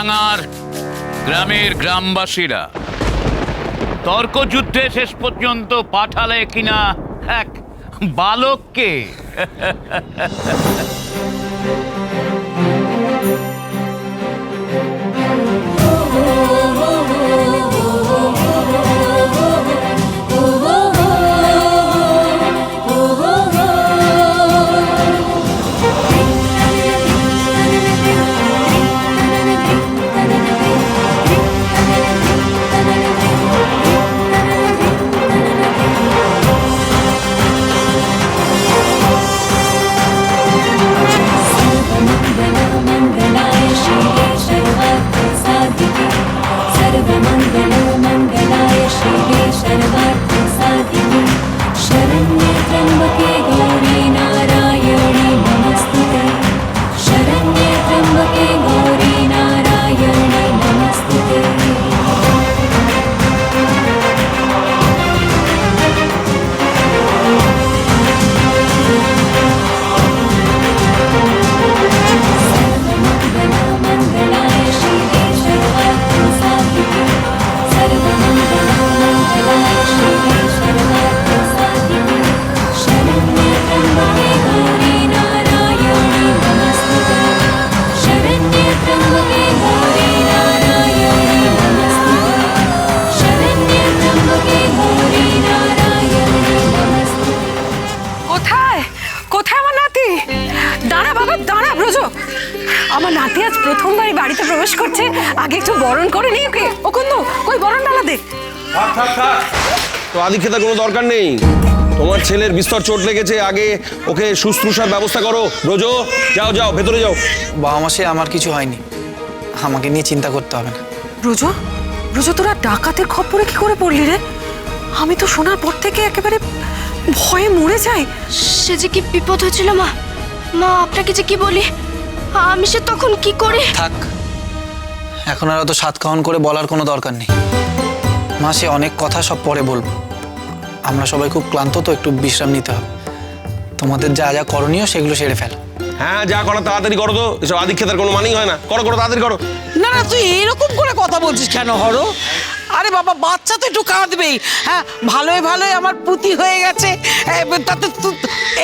ডাঙার গ্রামের গ্রামবাসীরা। তর্কযুদ্ধে শেষ পর্যন্ত পাঠালে কিনা এক বালককে। আজ প্রথমবার এই বাড়িতে প্রবেশ করছে। আগে একটু বরণ করে নি ওকে। ও কুন্দু কই বরণ ডালা দে। থাক থাক থাক। তো কোনো দরকার নেই। তোমার ছেলের বিস্তর চোট লেগেছে আগে ওকে শুশ্রূষার ব্যবস্থা করো। রোজো যাও যাও ভেতরে যাও। বাবা মাসে আমার কিছু হয়নি। আমাকে নিয়ে চিন্তা করতে হবে না। ব্রজ ব্রজ তোরা ডাকাতের খপ্পরে কি করে পড়লি রে? আমি তো শোনার পর থেকে একেবারে ভয়ে মরে যাই। সে যে কি বিপদ হয়েছিল মা? মা আপনাকে যে কি বলি? আমি সে তখন কি করি? থাক। এখন আর অত সাত খাওয়ান করে বলার কোনো দরকার নেই। মাসে অনেক কথা সব পরে বলব। আমরা সবাই খুব ক্লান্ত তো একটু বিশ্রাম নিতে হবে। তোমাদের যা যা করণীয় সেগুলো সেরে ফেলো। হ্যাঁ যা করো তাড়াতাড়ি করো তো। এসব আদিক্ষেতার কোনো মানেই হয় না। করো করো তাড়াতাড়ি করো। না না তুই এরকম করে কথা বলছিস কেন হরো? আরে বাবা বাচ্চা তো একটু কাঁদবেই। হ্যাঁ ভালোই ভালোই আমার পুতি হয়ে গেছে। তাতে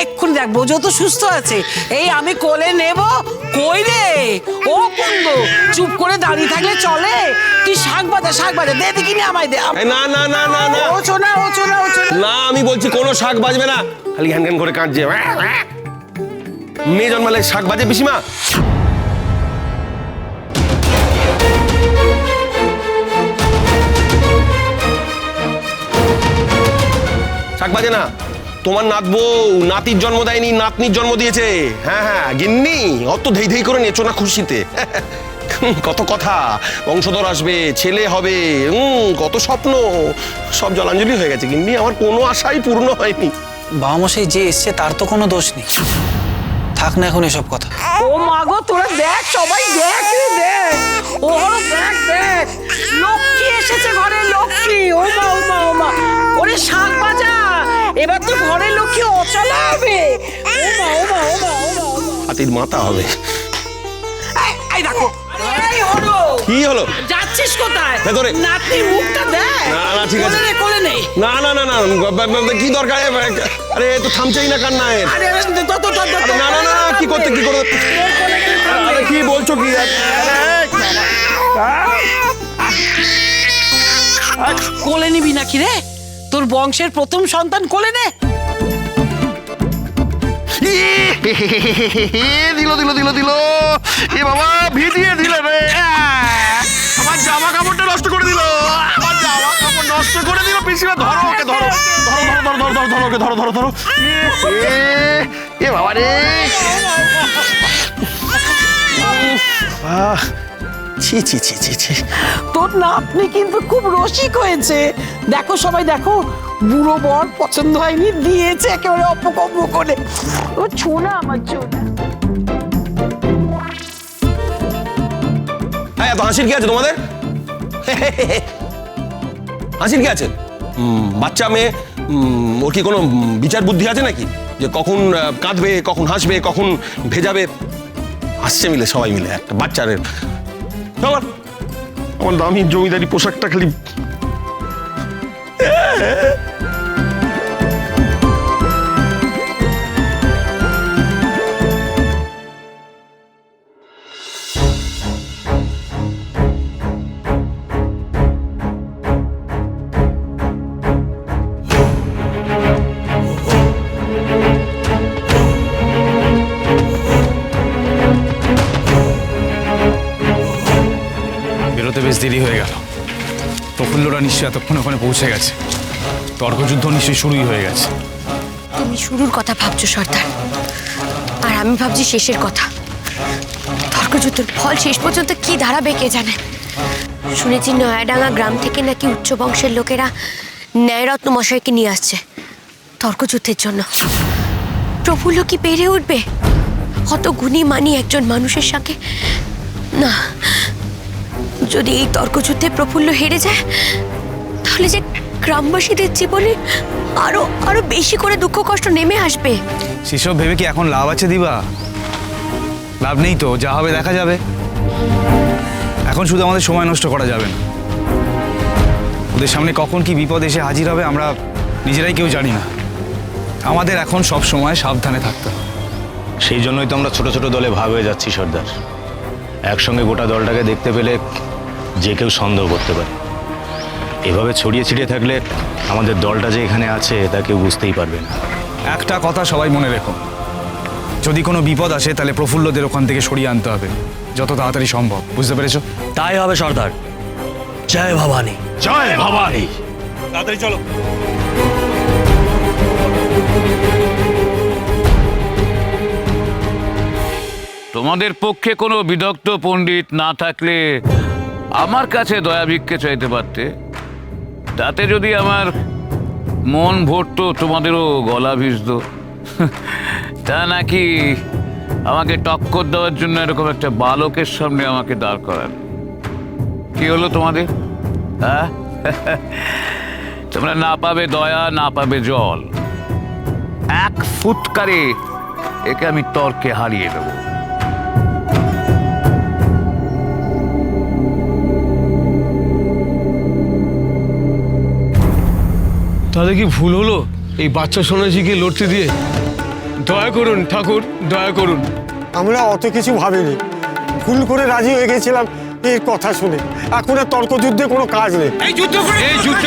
এক্ষুনি দেখ বোঝো তো সুস্থ আছে। এই আমি কোলে নেব কই রে? ও কুন্দ চুপ করে দাঁড়িয়ে থাকলে চলে? তুই শাক বাজা শাক বাজা? দে দেখি নি আমায় দে। না না না না না। ও চোনা ও চোনা ও চোনা না আমি বলছি কোনো শাক বাজবে না। খালি ঘ্যান করে কাঁদছে। মেয়ে জন্মালে শাক বাজে পিসিমা। শাক বাজে না তোমার নাত বউ নাতির জন্ম দেয়নি নাতনির জন্ম দিয়েছে। হ্যাঁ হ্যাঁ গিন্নি অত ধেই ধেই করে নেচো না খুশিতে। কত কথা। বংশধর আসবে ছেলে হবে উম, কত স্বপ্ন। সব জলাঞ্জলি হয়ে গেছে গিন্নি আমার কোনো আশাই পূর্ণ হয়নি। বাবা মশাই যে এসছে তার তো কোনো দোষ নেই। থাক না এখন এসব কথা। ও মাগো তোরা দেখ সবাই দেখ দেখ। ও দেখ দেখ। লক্ষ্মী এসেছে ঘরে লক্ষ্মী। ও মা ও মা ও মা। হাতির মাথা হবে। এই, দেখো। কি হলো? যাচ্ছিস কোথায়? ভেতরে। নাতনির মুখটা দেখ। না, না, ঠিক আছে। কোলে নেই না না না না ব- ব- ব- কি দরকার? আরে তো থামছেই না কান্না এর। আরে আরে, তো তো তো না না না কি করতে কি করতে? আরে কি বলছো কি? কোলে নিবি নাকি রে? তোর বংশের প্রথম সন্তান কোলে নে। দিল দিল দিল দিল। এ বাবা ভিজিয়ে দিল রে। আমার জামা কাপড়টা নষ্ট করে দিল। আমার জামা কাপড় নষ্ট করে দিল পিছিয়ে ধরো ওকে ধরো। ধরো ধরো ধরো ধরো ধরো ওকে ধরো ধরো ধরো। এ, বাবা রে। ছি ছি ছি ছি ছি। তোর নাতনি কিন্তু খুব রসিক হয়েছে। দেখো সবাই দেখো বুড়ো বর পছন্দ হয়নি দিয়েছে একেবারে অপকম্প করে। ও ছোনা আমার ছোনা হ্যাঁ এত হাসির কি আছে তোমাদের? হাসির কি আছে? উম, বাচ্চা মেয়ে উম, ওর কি কোনো বিচার বুদ্ধি আছে নাকি? যে কখন কাঁদবে কখন হাসবে কখন ভেজাবে? হাসছে মিলে সবাই মিলে একটা বাচ্চার আমার আমার দামি জমিদারি পোশাকটা খালি Yeah. নিশ্চয়ই এতক্ষণ ওখানে পৌঁছে গেছে। তর্কযুদ্ধ নিশ্চয়ই শুরুই হয়ে গেছে। তুমি শুরুর কথা ভাবছ, সর্দার। আর আমি ভাবছি শেষের কথা। তর্কযুদ্ধের ফল শেষ পর্যন্ত কি দাঁড়াবে কে জানে? শুনেছি নয়াডাঙ্গা গ্রাম থেকে নাকি উচ্চ বংশের লোকেরা ন্যায়রত্ন মশাইকে নিয়ে আসছে তর্কযুদ্ধের জন্য। প্রফুল্ল কি পেরে উঠবে। অত গুণী মানি একজন মানুষের সঙ্গে? না। যদি এই তর্কযুদ্ধে প্রফুল্ল হেরে যায় তাহলে যে গ্রামবাসীদের জীবনে আরও আরও বেশি করে দুঃখ কষ্ট নেমে আসবে। সেসব ভেবে কি এখন লাভ আছে দিবা? লাভ নেই তো যা হবে দেখা যাবে। এখন শুধু আমাদের সময় নষ্ট করা যাবে না। ওদের সামনে কখন কি বিপদ এসে হাজির হবে আমরা নিজেরাই কেউ জানি না। আমাদের এখন সব সময় সাবধানে থাকতে হবে। সেই জন্যই তো আমরা ছোট ছোট দলে ভাগ হয়ে যাচ্ছি সর্দার। একসঙ্গে গোটা দলটাকে দেখতে পেলে যে কেউ সন্দেহ করতে পারে। এভাবে ছড়িয়ে ছিটিয়ে থাকলে আমাদের দলটা যে এখানে আছে তা কেউ বুঝতেই পারবে না। একটা কথা সবাই মনে রেখো। যদি কোনো বিপদ আসে তাহলে প্রফুল্লদের ওখান থেকে সরিয়ে আনতে হবে। যত তাড়াতাড়ি সম্ভব। বুঝতে পেরেছ? তাই হবে সর্দার। জয় ভবানী। জয় ভবানী! তাড়াতাড়ি চলো। তোমাদের পক্ষে কোনো বিদগ্ধ পণ্ডিত না থাকলে আমার কাছে দয়া ভিক্ষে চাইতে পারতে। তাতে যদি আমার মন ভরতো, তোমাদেরও গলা ভিজত। তা নাকি আমাকে টক্কর দেওয়ার জন্য এরকম একটা বালকের সামনে আমাকে দাঁড় করান? কি হলো তোমাদের? হ্যাঁ? তোমরা না পাবে দয়া, না পাবে জল। এক ফুটকারে একে আমি তর্কে হারিয়ে দেবো। তাহলে কি ভুল হলো? এই বাচ্চা সন্ন্যাসীকে লড়তে দিয়ে? দয়া করুন ঠাকুর দয়া করুন। আমরা অত কিছু ভাবিনি। ভুল করে রাজি হয়ে গেছিলাম এর কথা শুনে। এখন আর তর্কযুদ্ধে কোনো কাজ নেই। এই যুদ্ধে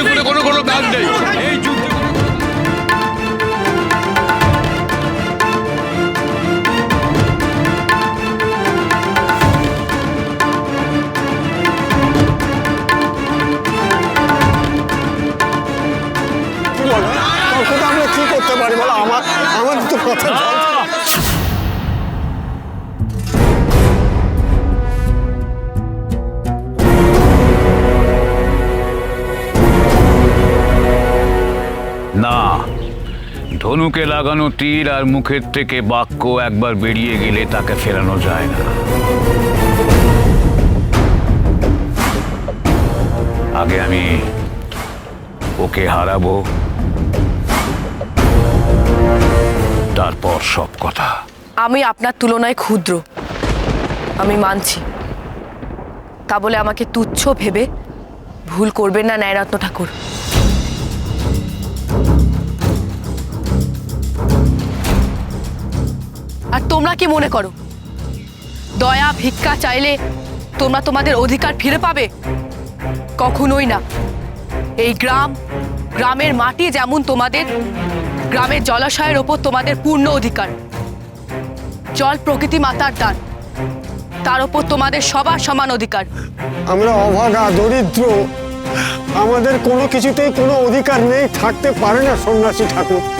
করে কোনো কোনো কাজ নেই। এই যুদ্ধে না। ধনুকে লাগানো তীর আর মুখের থেকে বাক্য একবার বেরিয়ে গেলে তাকে ফেরানো যায় না। আগে আমি ওকে হারাবো। তারপর সব কথা। আমি আপনার তুলনায় ক্ষুদ্র। আমি মানছি। তা বলে আমাকে তুচ্ছ ভেবে ভুল করবেন না ন্যায়রত্ন ঠাকুর। আর তোমরা কি মনে করো? দয়া, ভিক্ষা চাইলে তোমরা তোমাদের অধিকার ফিরে পাবে? কখনোই না। এই গ্রাম, গ্রামের মাটি যেমন তোমাদের, গ্রামের জলাশয়ের ওপর তোমাদের পূর্ণ অধিকার। জল প্রকৃতি মাতার দান। তার ওপর তোমাদের সবার সমান অধিকার। আমরা অভাগা, দরিদ্র, আমাদের কোনো কিছুতেই কোনো অধিকার নেই, থাকতে পারে না সন্ন্যাসী ঠাকুর।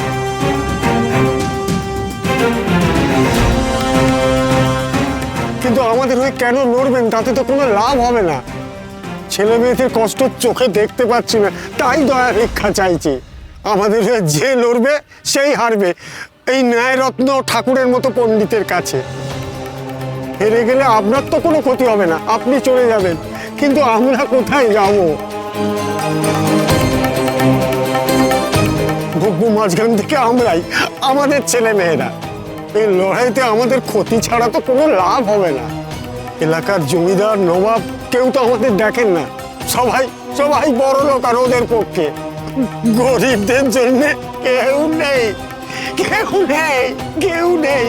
কিন্তু আমাদের হয়ে কেন লড়বেন? তাতে তো কোনো লাভ হবে না। ছেলে মেয়েদের কষ্ট চোখে দেখতে পাচ্ছি না, তাই দয়া ভিক্ষা চাইছি। আমাদের হয়ে যে লড়বে, সেই হারবে। এই ন্যায়রত্ন ঠাকুরের মতো পণ্ডিতের কাছে। হেরে গেলে আপনার তো কোনো ক্ষতি হবে না, আপনি চলে যাবেন। কিন্তু আমরা কোথায় যাব? ভুগ্য মাঝখান থেকে আমরাই, আমাদের ছেলে মেয়েরা। এই লড়াইতে আমাদের ক্ষতি ছাড়া তো কোনো লাভ হবে না। এলাকার জমিদার নবাব কেউ তো আমাদের দেখেন না। সবাই সবাই বড় লোক আর ওদের পক্ষে। গরিবদের জন্য কেউ নেই কেউ নেই কেউ নেই।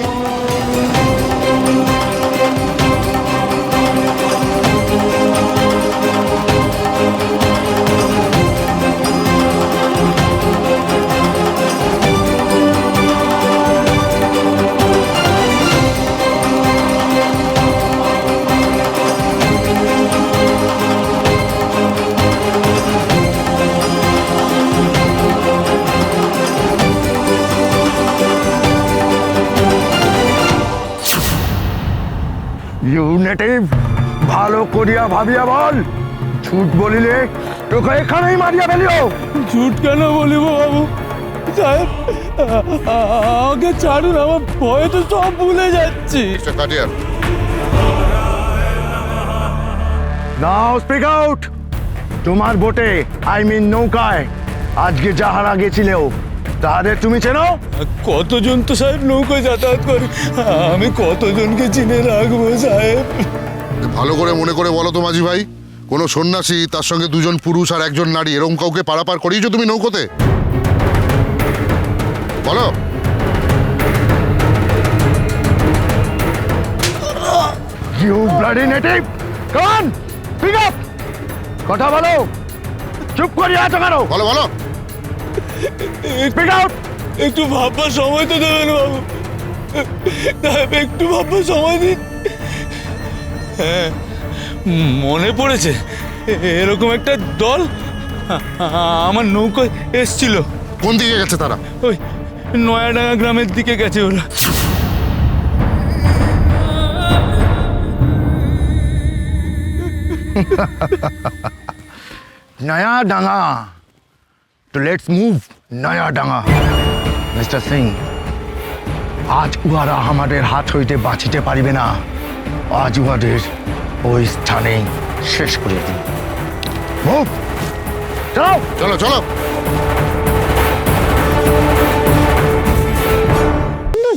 করিয়া ভাবিয়া বল। ছুট বলিলে তোকে এখানেই মারিয়া ফেলিও ঝুট কেন বলিব বাবু? সাহেব আ- আ- ছাড়ুন আমার ভয়ে তো সব ভুলে যাচ্ছি। নাও স্পিক আউট তোমার বোটে আই মিন নৌকায়। আজকে যাহারা গেছিলেও তাদের তুমি চেনো? কতজন তো সাহেব নৌকায় যাতায়াত করে? আমি কতজনকে চিনে রাখব সাহেব? ভালো করে মনে করে বলো তো মাঝি ভাই কোনো সন্ন্যাসী তার সঙ্গে দুজন পুরুষ আর একজন নারী এরকম কাউকে পারাপার করিয়েছো তুমি নৌকোতে? বলো। You bloody native come pick up কথা বলো। চুপ করিয়া আছো কেন? বলো বলো। স্পিক আউট একটু ভাববার সময় তো দেবেন বাবু। একটু ভাববার সময় দিন। হ্যাঁ মনে পড়েছে এরকম একটা দল আমার নৌকোয় এসছিল। কোন দিকে গেছে তারা? ওই নয়াডাঙ্গা গ্রামের দিকে গেছে ওরা। নয়া ডাঙা তো লেটস মুভ নয়া ডাঙা মিস্টার সিং আজ উহারা আমাদের হাত হইতে বাঁচিতে পারিবে না। আজ উহাদের ওই স্থানে শেষ করে দিন মুভ চলো চলো! চলো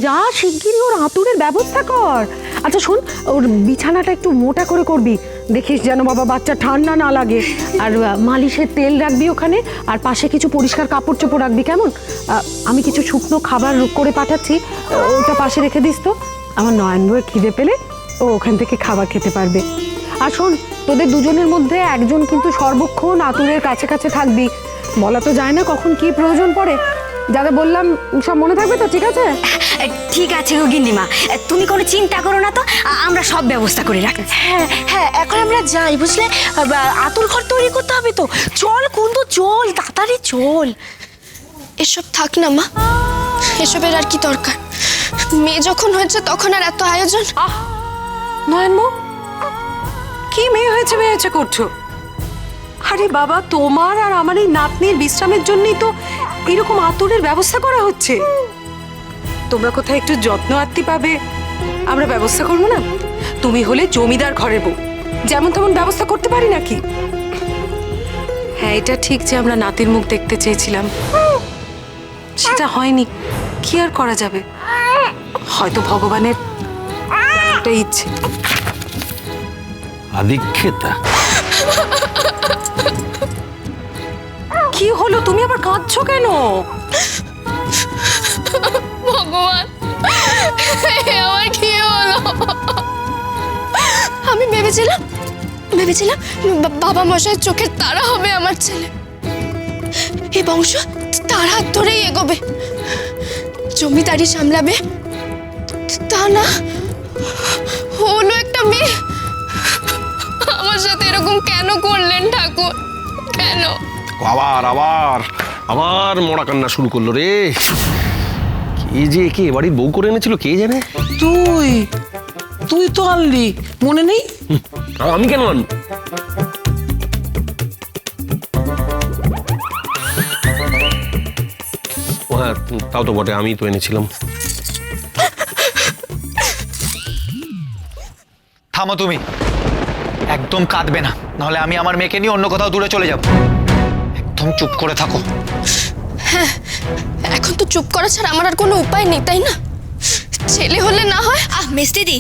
যা শিগগিরই ওর আঁতুরের ব্যবস্থা কর। আচ্ছা শোন ওর বিছানাটা একটু মোটা করে করবি। দেখিস যেন বাবা বাচ্চা ঠান্ডা না লাগে। আর মালিশের তেল রাখবি ওখানে আর পাশে কিছু পরিষ্কার কাপড় চোপড় রাখবি কেমন? আমি কিছু শুকনো খাবার করে পাঠাচ্ছি ওটা পাশে রেখে দিস তো। আমার নয়ন বউয়ের খিদে পেলে ও ওখান থেকে খাবার খেতে পারবে। আর শোন তোদের দুজনের মধ্যে একজন কিন্তু সর্বক্ষণ আতুরের কাছে কাছে থাকবি। বলা তো যায় না কখন কি প্রয়োজন পড়ে। যাদের বললাম সব মনে থাকবে তো ঠিক আছে? ঠিক আছে গো গিন্নিমা তুমি কোনো চিন্তা করো না তো আমরা সব ব্যবস্থা করে রাখছি হ্যাঁ হ্যাঁ এখন আমরা যাই বুঝলে? আতুর ঘর তৈরি করতে হবে তো। চল কুন্দু চল তাড়াতাড়ি চল। এসব থাক না মা। এসবের আর কি দরকার? মেয়ে যখন হয়েছে তখন আর এত আয়োজন? নয়নমো, কি মেয়ে হয়েছে মেয়ে হয়েছে করছ? আরে বাবা, তোমার আর আমার এই নাতনির বিশ্রামের জন্যই তো এরকম আতরের ব্যবস্থা করা হচ্ছে। তোমরা কোথায় একটু যত্ন আত্মি পাবে? আমরা ব্যবস্থা করব না? তুমি হলে জমিদার ঘরের বউ। যেমন তেমন ব্যবস্থা করতে পারি নাকি? হ্যাঁ এটা ঠিক যে আমরা নাতির মুখ দেখতে চেয়েছিলাম। সেটা হয়নি। কি আর করা যাবে? হয়তো ভগবানের একটা ইচ্ছে। আদিক্ষেতা। কি হলো? তুমি আবার কাঁদছো কেন? ভগবান আমার কি হলো? আমি ভেবেছিলাম ভেবেছিলাম বাবা মশাইয়ের চোখের তারা হবে আমার ছেলে। এ বংশ তার হাত ধরেই এগোবে। জমিদারি সামলাবে। তা না হলো একটা মেয়ে? আমার সাথে এরকম কেন করলেন ঠাকুর? কেন? আবার আবার আবার মরা কান্না শুরু করল রে। কে যে কে বাড়ির বউ করে এনেছিল কে জানে? তুই তুই তো আনলি মনে নেই? আর আমি কেন আনব? হ্যাঁ তাও তো বটে আমি তো এনেছিলাম। থামো তুমি। একদম কাঁদবে না। নাহলে আমি আমার মেয়েকে নিয়ে অন্য কোথাও দূরে চলে যাব। একদম চুপ করে থাকো। হ্যাঁ এখন তো চুপ করা ছাড়া আমার আর কোনো উপায় নেই তাই না? ছেলে হলে না হয়? আহ মেস দিদি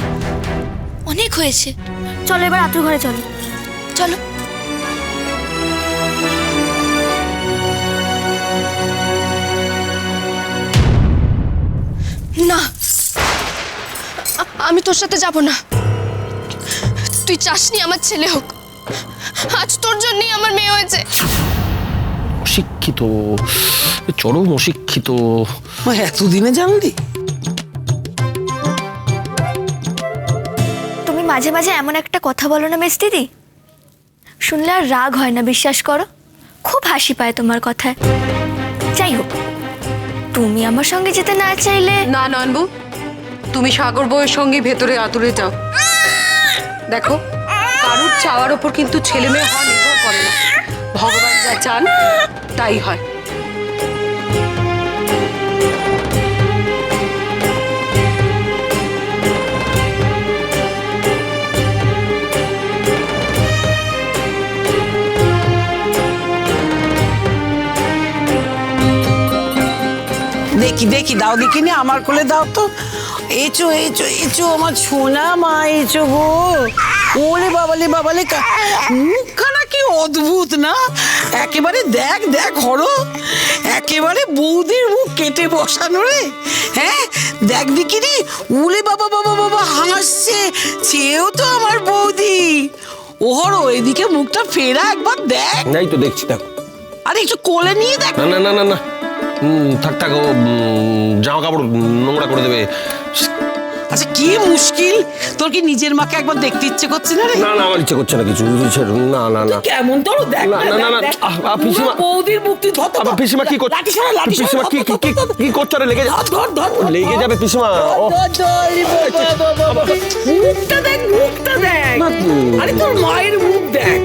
অনেক হয়েছে। চলো এবার আতুর ঘরে চলো। চলো। না আমি তোর সাথে যাব না। তুই চাসনি আমার ছেলে হোক। আজ তোর জন্যই আমার মেয়ে হয়েছে। অশিক্ষিত চরম অশিক্ষিত। এতদিনে জানলি? তুমি মাঝে মাঝে এমন একটা কথা বলো না মেস দিদি শুনলে আর রাগ হয় না বিশ্বাস করো। খুব হাসি পায় তোমার কথায়। যাই হোক তুমি আমার সঙ্গে যেতে না চাইলে না নয়নবু তুমি সাগর বউয়ের সঙ্গে ভেতরে আতুরে যাও। দেখো, কারুর চাওয়ার ওপর কিন্তু ছেলে মেয়ে হওয়া নির্ভর করে না। ভগবান যা চান, তাই হয়। দেখি দেখি দাও দেখি নি আমার কোলে দাও তো। এচো এচো এচো আমার সোনা মা এচো গো। ওরে বাবালে বাবালে মুখখানা কি অদ্ভুত না? একেবারে দেখ দেখ হরো। একেবারে বৌদির মুখ কেটে বসানো রে। হ্যাঁ দেখ দেখি নি উলে বাবা বাবা বাবা হাসছে। সেও তো আমার বৌদি। ও হরো এদিকে মুখটা ফেরা একবার দেখ। নাই তো দেখছি দেখো। আরে একটু কোলে নিয়ে দেখ। না না না না না। থাক থাক ও জামা কাপড় নোংরা করে দেবে আচ্ছা কি মুশকিল তোর কি নিজের মাকে একবার দেখতে ইচ্ছে করছে না রে না না আমার ইচ্ছে করছে না কিছু না না না কেমন তোর দেখ না, না, না, পিসিমা। বৌদির মুক্তি ধর ধর, ধর। পিসিমা কি করছে লাঠি সরা লাঠি পিসিমা কি কি কি করছে রে লেগে ধর, ধর, ধর। লেগে যাবে পিসিমা। মুখটা দেখ মুখটা দেখ আরে তোর মায়ের মুখ দেখ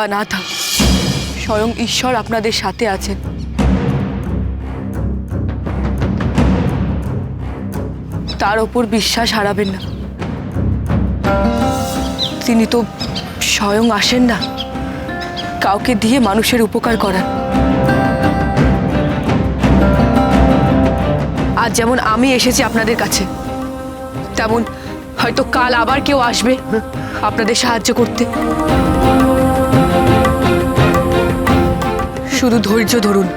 বা না থাক। স্বয়ং ঈশ্বর আপনাদের সাথে আছেন। তার ওপর বিশ্বাস হারাবেন না। তিনি তো স্বয়ং আসেন না। কাউকে দিয়ে মানুষের উপকার করান আজ যেমন আমি এসেছি আপনাদের কাছে, তেমন হয়তো কাল আবার কেউ আসবে আপনাদের সাহায্য করতে। শুধু ধৈর্য ধরুন।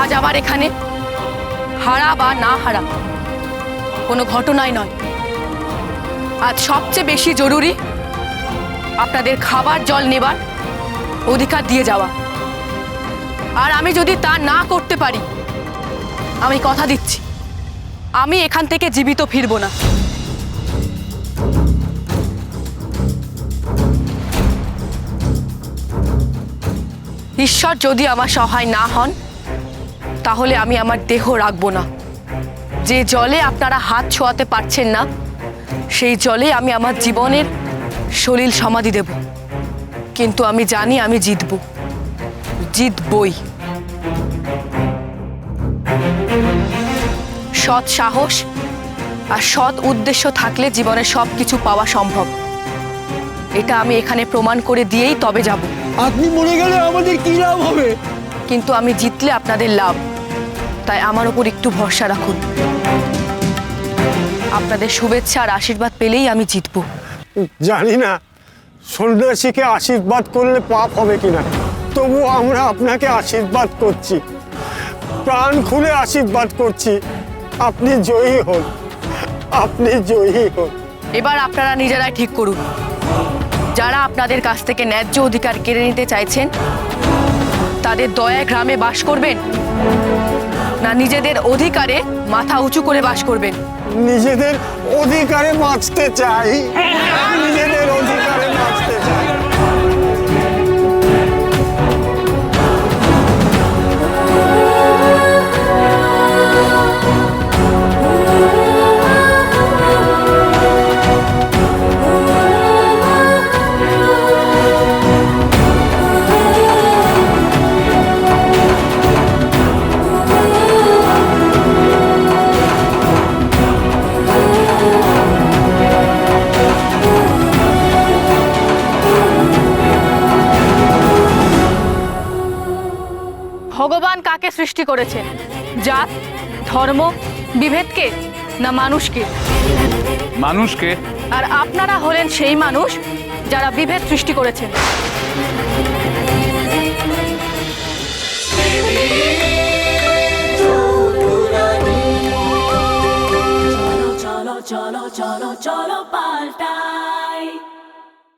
আজ আবার এখানে হারা বা না হারা, কোনো ঘটনাই নয়। আজ সবচেয়ে বেশি জরুরি আপনাদের খাবার, জল নেবার অধিকার দিয়ে যাওয়া। আর আমি যদি তা না করতে পারি আমি কথা দিচ্ছি। আমি এখান থেকে জীবিত ফিরব না। ঈশ্বর যদি আমার সহায় না হন, তাহলে আমি আমার দেহ রাখব না। যে জলে আপনারা হাত ছোঁয়াতে পারছেন না, সেই জলে আমি আমার জীবনের সলিল সমাধি দেব। কিন্তু আমি জানি আমি জিতব। জিতবই। সৎ সাহস আর সৎ উদ্দেশ্য থাকলে জীবনে সব কিছু পাওয়া সম্ভব। এটা আমি এখানে প্রমাণ করে দিয়েই তবে যাব। আপনি মরে গেলে আমাদের কি লাভ হবে? কিন্তু আমি জিতলে আপনাদের লাভ। তাই আমার ওপর একটু ভরসা রাখুন। আপনাদের শুভেচ্ছা আর আশীর্বাদ পেলেই আমি জিতবো। জানি না সন্ন্যাসীকে আশীর্বাদ করলে পাপ হবে কিনা। তবু আমরা আপনাকে আশীর্বাদ করছি। প্রাণ খুলে আশীর্বাদ করছি। আপনি জয়ী হন। আপনি জয়ী হন। এবার আপনারা নিজেরাই ঠিক করুন। যারা আপনাদের কাছ থেকে ন্যায্য অধিকার কেড়ে নিতে চাইছেন তাদের দয়া গ্রামে বাস করবেন না নিজেদের অধিকারে মাথা উঁচু করে বাস করবেন? নিজেদের অধিকারে বাঁচতে চাই। নিজেদের সৃষ্টি করেছেন জাত ধর্ম বিভেদকে না মানুষকে? মানুষকে? আর আপনারা হলেন সেই মানুষ যারা বিভেদ সৃষ্টি করেছেন। cholo, cholo, cholo, cholo, palta.